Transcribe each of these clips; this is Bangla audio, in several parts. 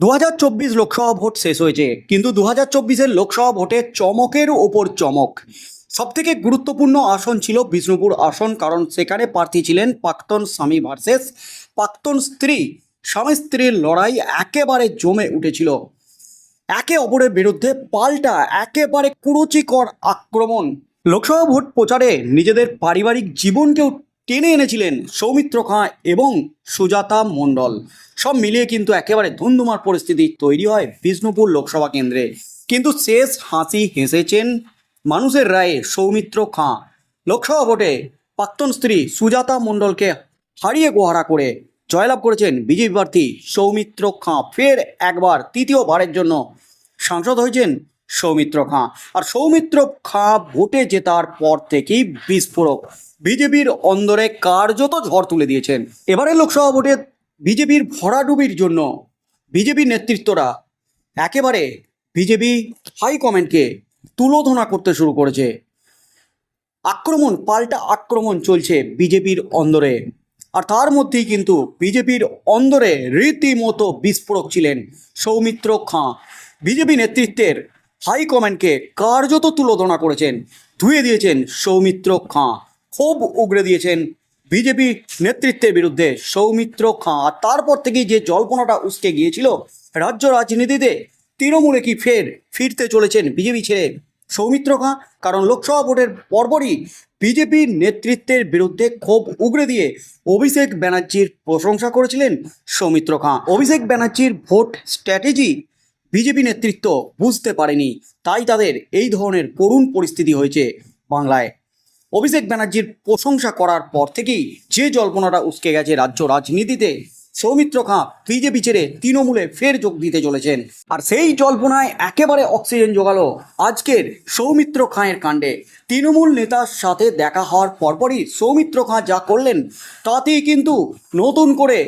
দু হাজার চব্বিশ লোকসভা ভোট শেষ হয়েছে, কিন্তু দু হাজার চব্বিশের লোকসভা ভোটে চমকের ওপর চমক। সবথেকে গুরুত্বপূর্ণ আসন ছিল বিষ্ণুপুর আসন, কারণ সেখানে প্রার্থী ছিলেন প্রাক্তন স্বামী ভার্সেস। প্রাক্তন স্ত্রী, স্বামী স্ত্রীর লড়াই একেবারে জমে উঠেছিল। একে অপরের বিরুদ্ধে পাল্টা, একেবারে কুরুচিকর আক্রমণ। লোকসভা ভোট প্রচারে নিজেদের পারিবারিক জীবনকেও টেনে এনেছিলেন সৌমিত্র খাঁ এবং সুজাতা মণ্ডল। সব মিলিয়ে কিন্তু একেবারে ধুন্ধুমার পরিস্থিতি তৈরি হয় বিষ্ণুপুর লোকসভা কেন্দ্রে। কিন্তু শেষ হাসি হেসেছেন মানুষের রায়ে সৌমিত্র খাঁ। লোকসভা ভোটে প্রাক্তন স্ত্রী সুজাতা মণ্ডলকে হারিয়ে গোহারা করে জয়লাভ করেছেন বিজেপি প্রার্থী সৌমিত্র খাঁ। ফের একবার তৃতীয়বারের জন্য সাংসদ হয়েছেন সৌমিত্র খাঁ। আর সৌমিত্র খাঁ ভোটে জেতার পর থেকেই বিস্ফোরক। বিজেপির অন্দরে কার্যত ঝড় তুলে দিয়েছেন। এবারে লোকসভা ভোটে বিজেপির ভরাডুবির জন্য বিজেপি নেতৃত্বরা একেবারে বিজেপি হাইকমান্ডকে তুলোধনা করতে শুরু করেছে। আক্রমণ, পাল্টা আক্রমণ চলছে বিজেপির অন্দরে। আর তার মধ্যেই কিন্তু বিজেপির অন্দরে রীতিমতো বিস্ফোরক ছিলেন সৌমিত্র খাঁ। বিজেপি নেতৃত্বের হাইকমান্ডকে কার্যত তুলোধনা করেছেন, ধুয়ে দিয়েছেন সৌমিত্র খাঁ। খুব উগড়ে দিয়েছেন বিজেপি নেতৃত্বের বিরুদ্ধে সৌমিত্র খাঁ। তারপর থেকেই যে জল্পনাটা উসকে গিয়েছিল, রাজ্য রাজনীতিতে তৃণমূলে কি ফের ফিরতে চলেছেন বিজেপি ছেড়ে সৌমিত্র খাঁ? কারণ লোকসভা ভোটের পরপরই বিজেপির নেতৃত্বের বিরুদ্ধে ক্ষোভ উগড়ে দিয়ে অভিষেক ব্যানার্জির প্রশংসা করেছিলেন সৌমিত্র খাঁ। অভিষেক ব্যানার্জির ভোট স্ট্র্যাটেজি বিজেপি নেতৃত্ব বুঝতে পারেনি। তাই তাদের এই ধরনের করুণ পরিস্থিতি হয়েছে বাংলায়। অভিষেক ব্যানার্জির প্রশংসা করার পর থেকেই যে জল্পনাটা উসকে গেছে রাজ্য রাজনীতিতে, সৌমিত্র খাঁ বিজেপি ছেড়ে তৃণমূলে ফের যোগ দিতে চলেছেন। আর সেই জল্পনায় একেবারে অক্সিজেন জোগালো আজকের সৌমিত্র খাঁয়ের কাণ্ডে। তৃণমূল নেতার সাথে দেখা হওয়ার পরপরই সৌমিত্র খাঁ যা করলেন, তাতেই কিন্তু নতুন করে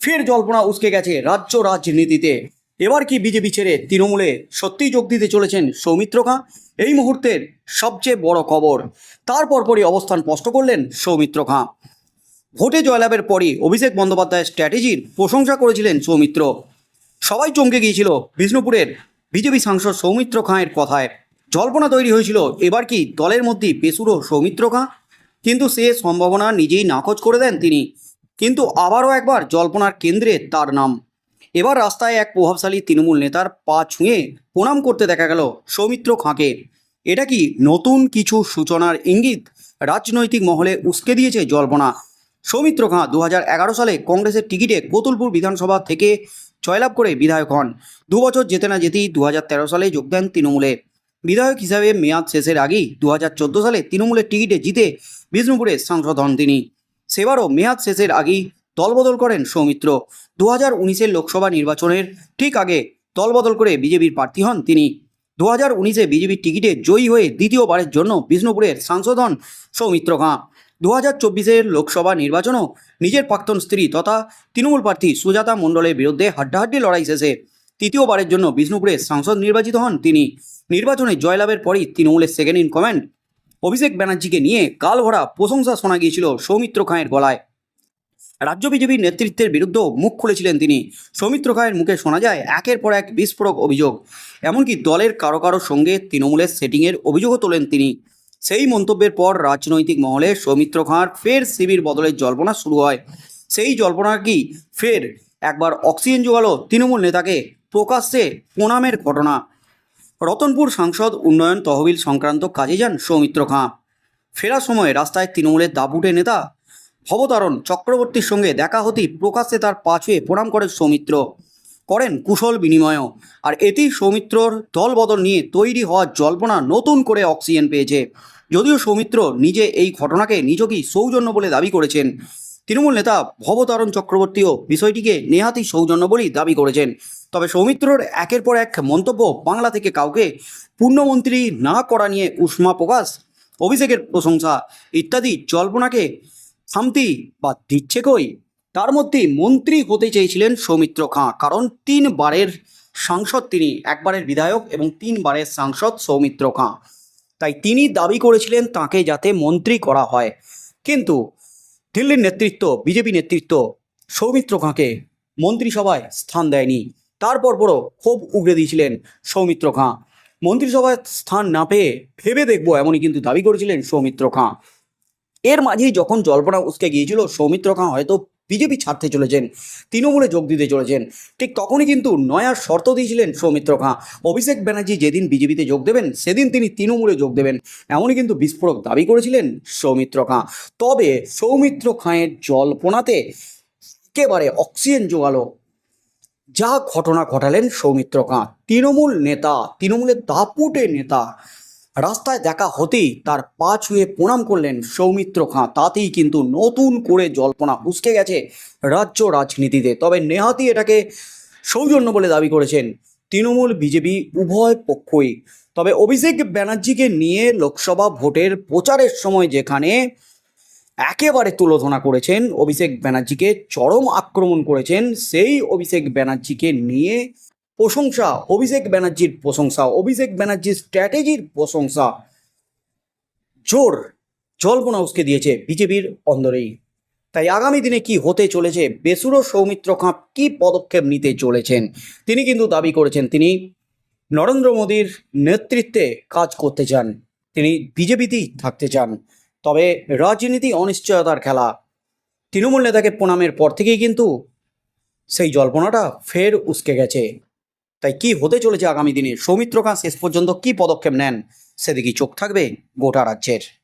ফের জল্পনা উসকে গেছে রাজ্য রাজনীতিতে। এবার কি বিজেপি ছেড়ে তৃণমূলে সত্যিই যোগ দিতে চলেছেন সৌমিত্র খাঁ এই মুহূর্তের সবচেয়ে বড় খবর। তারপর পরই অবস্থান স্পষ্ট করলেন সৌমিত্র খাঁ ভোটে জয়লাভের পরই অভিষেক বন্দ্যোপাধ্যায়ের স্ট্র্যাটেজির প্রশংসা করেছিলেন সৌমিত্র। সবাই চমকে গিয়েছিল বিষ্ণুপুরের বিজেপি সাংসদ সৌমিত্র খাঁয়ের কথায়। জল্পনা তৈরি হয়েছিল, এবার কি দলের মধ্যে পেশুরো সৌমিত্র খাঁ কিন্তু সে সম্ভাবনা নিজেই নাকচ করে দেন তিনি। কিন্তু আবারও একবার জল্পনার কেন্দ্রে তার নাম। এবার রাস্তায় এক প্রভাবশালী তৃণমূল নেতার পা ছুঁয়ে প্রণাম করতে দেখা গেল সৌমিত্র খাঁকে। এটা কি নতুন কিছু সূচনার ইঙ্গিত? রাজনৈতিক মহলে উস্কে দিয়েছে জল্পনা। সৌমিত্র খাঁ দু হাজার এগারো সালে কংগ্রেসের টিকিটে কোতুলপুর বিধানসভা থেকে জয়লাভ করে বিধায়ক হন। দু বছর যেতে না যেতেই দু হাজার তেরো সালে যোগ দেন তৃণমূলে। বিধায়ক হিসাবে মেয়াদ শেষের আগেই দু হাজার চোদ্দ সালে তৃণমূলের টিকিটে জিতে বিষ্ণুপুরে সাংসদ হন তিনি। সেবারও মেয়াদ শেষের আগেই দলবদল করেন সৌমিত্র। দু হাজার উনিশের লোকসভা নির্বাচনের ঠিক আগে দলবদল করে বিজেপির প্রার্থী হন তিনি। দু হাজার উনিশে বিজেপির টিকিটে জয়ী হয়ে দ্বিতীয়বারের জন্য বিষ্ণুপুরের সাংসদ হন সৌমিত্র খাঁ দু হাজার চব্বিশের লোকসভা নির্বাচনও নিজের প্রাক্তন স্ত্রী তথা তৃণমূল প্রার্থী সুজাতা মণ্ডলের বিরুদ্ধে হাড্ডাহাড্ডি লড়াই শেষে তৃতীয়বারের জন্য বিষ্ণুপুরে সাংসদ নির্বাচিত হন তিনি। নির্বাচনে জয়লাভের পরই তৃণমূলের সেকেন্ড ইন কমান্ড অভিষেক ব্যানার্জিকে নিয়ে কাল ভরা প্রশংসা শোনা গিয়েছিল সৌমিত্র খাঁয়ের গলায়। রাজ্য বিজেপির নেতৃত্বের বিরুদ্ধেও মুখ খুলেছিলেন তিনি। সৌমিত্র খায়ের মুখে শোনা যায়, একের পর এক বিস্ফোরক অভিযোগ। এমনকি দলের কারও কারও সঙ্গে তৃণমূলের সেটিংয়ের অভিযোগও তোলেন তিনি। সেই মন্তব্যের পর রাজনৈতিক মহলে সৌমিত্র খাঁর ফের শিবির বদলের জল্পনা শুরু হয়। সেই জল্পনা কি? ফের একবার অক্সিজেন জোগালো তৃণমূল নেতাকে, প্রকাশ্যে প্রণামের ঘটনা। রতনপুর সাংসদ উন্নয়ন তহবিল সংক্রান্ত কাজে যান সৌমিত্র খাঁ। ফেরার সময় রাস্তায় তৃণমূলের দাপুটে নেতা ভবতারণ চক্রবর্তীর সঙ্গে দেখা হতেই প্রকাশ্যে তার পা ছুঁয়ে প্রণাম করেন সৌমিত্র। করেন কুশল বিনিময়ও। আর এতেই সৌমিত্রর দলবদল নিয়ে তৈরি হওয়া জল্পনা নতুন করে অক্সিজেন পেয়েছে। যদিও সৌমিত্র নিজে এই ঘটনাকে নিজকেই সৌজন্য বলে দাবি করেছেন। তৃণমূল নেতা ভবতারণ চক্রবর্তীও বিষয়টিকে নেহাতি সৌজন্য বলেই দাবি করেছেন। তবে সৌমিত্রর একের পর এক মন্তব্য বাংলা থেকে কাউকে পূর্ণমন্ত্রী না করা নিয়ে উষ্মা প্রকাশ, অভিষেকের প্রশংসা ইত্যাদি জল্পনাকে থামতি বা দিচ্ছে কই? তার মধ্যে মন্ত্রী হতে চেয়েছিলেন সৌমিত্র খাঁ, কারণ তিনবারের সাংসদ তিনি, একবারের বিধায়ক এবং তিনবারের সাংসদ সৌমিত্র খাঁ। তাই তিনি দাবি করেছিলেন তাকে যাতে মন্ত্রী করা হয়। কিন্তু দিল্লির নেতৃত্ব, বিজেপি নেতৃত্ব সৌমিত্র খাঁকে মন্ত্রিসভায় স্থান দেয়নি। তারপর পরও ক্ষোভ উগড়ে দিয়েছিলেন সৌমিত্র খাঁ। মন্ত্রিসভায় স্থান না পেয়ে ভেবে দেখব এমনই কিন্তু দাবি করেছিলেন সৌমিত্র খাঁ। এর মাঝেই যখন জল্পনা উসকে গিয়েছিল, সৌমিত্র খাঁ হয়তো বিজেপি ছাড়তে চলেছেন, তৃণমূলে যোগ দিতে চলেছেন, ঠিক তখনই কিন্তু নয়া শর্ত দিয়েছিলেন সৌমিত্র খাঁ। অভিষেক ব্যানার্জি যেদিন বিজেপিতে যোগ দেবেন, সেদিন তিনি তৃণমূলে যোগ দেবেন। এমনই কিন্তু বিস্ফোরক দাবি করেছিলেন সৌমিত্র খাঁ। তবে সৌমিত্র খাঁয়ের জল্পনাতে একেবারে অক্সিজেন জোগালো। যা ঘটনা ঘটালেন সৌমিত্র খাঁ, তৃণমূল নেতা, তৃণমূলের দাপুটে নেতা রাস্তায় দেখা হতেই তার পা ছুঁয়ে প্রণাম করলেন সৌমিত্র খাঁ। তাতেই কিন্তু নতুন করে জল্পনা উসকে গেছে রাজ্য রাজনীতিতে। তবে নেহাতি এটাকে সৌজন্য বলে দাবি করেছেন তৃণমূল বিজেপি উভয় পক্ষই। তবে অভিষেক ব্যানার্জিকে নিয়ে লোকসভা ভোটের প্রচারের সময় যেখানে একেবারে তুলোধনা করেছেন অভিষেক ব্যানার্জিকে, চরম আক্রমণ করেছেন সেই অভিষেক ব্যানার্জিকে নিয়ে প্রশংসা, অভিষেক ব্যানার্জির প্রশংসা, অভিষেক ব্যানার্জির স্ট্র্যাটেজির প্রশংসা। জোর জল্পনা উসকে দিয়েছে বিজেপির অন্দরেই। তাই আগামী দিনে কি হতে চলেছে, বেসুরো সৌমিত্র খাঁ কি পদক্ষেপ নিতে চলেছেন, তিনি কিন্তু দাবি করেছেন, তিনি নরেন্দ্র মোদীর নেতৃত্বে কাজ করতে চান, তিনি বিজেপিতেই থাকতে চান। তবে রাজনীতি অনিশ্চয়তার খেলা, তৃণমূল নেতাকে প্রণামের পর থেকেই কিন্তু সেই জল্পনাটা ফের উসকে গেছে। তাই কি হতে চলেছে আগামী দিনে? সৌমিত্র খান শেষ পর্যন্ত কি পদক্ষেপ নেন? সেদিকেই চোখ থাকবে গোটা রাজ্যের।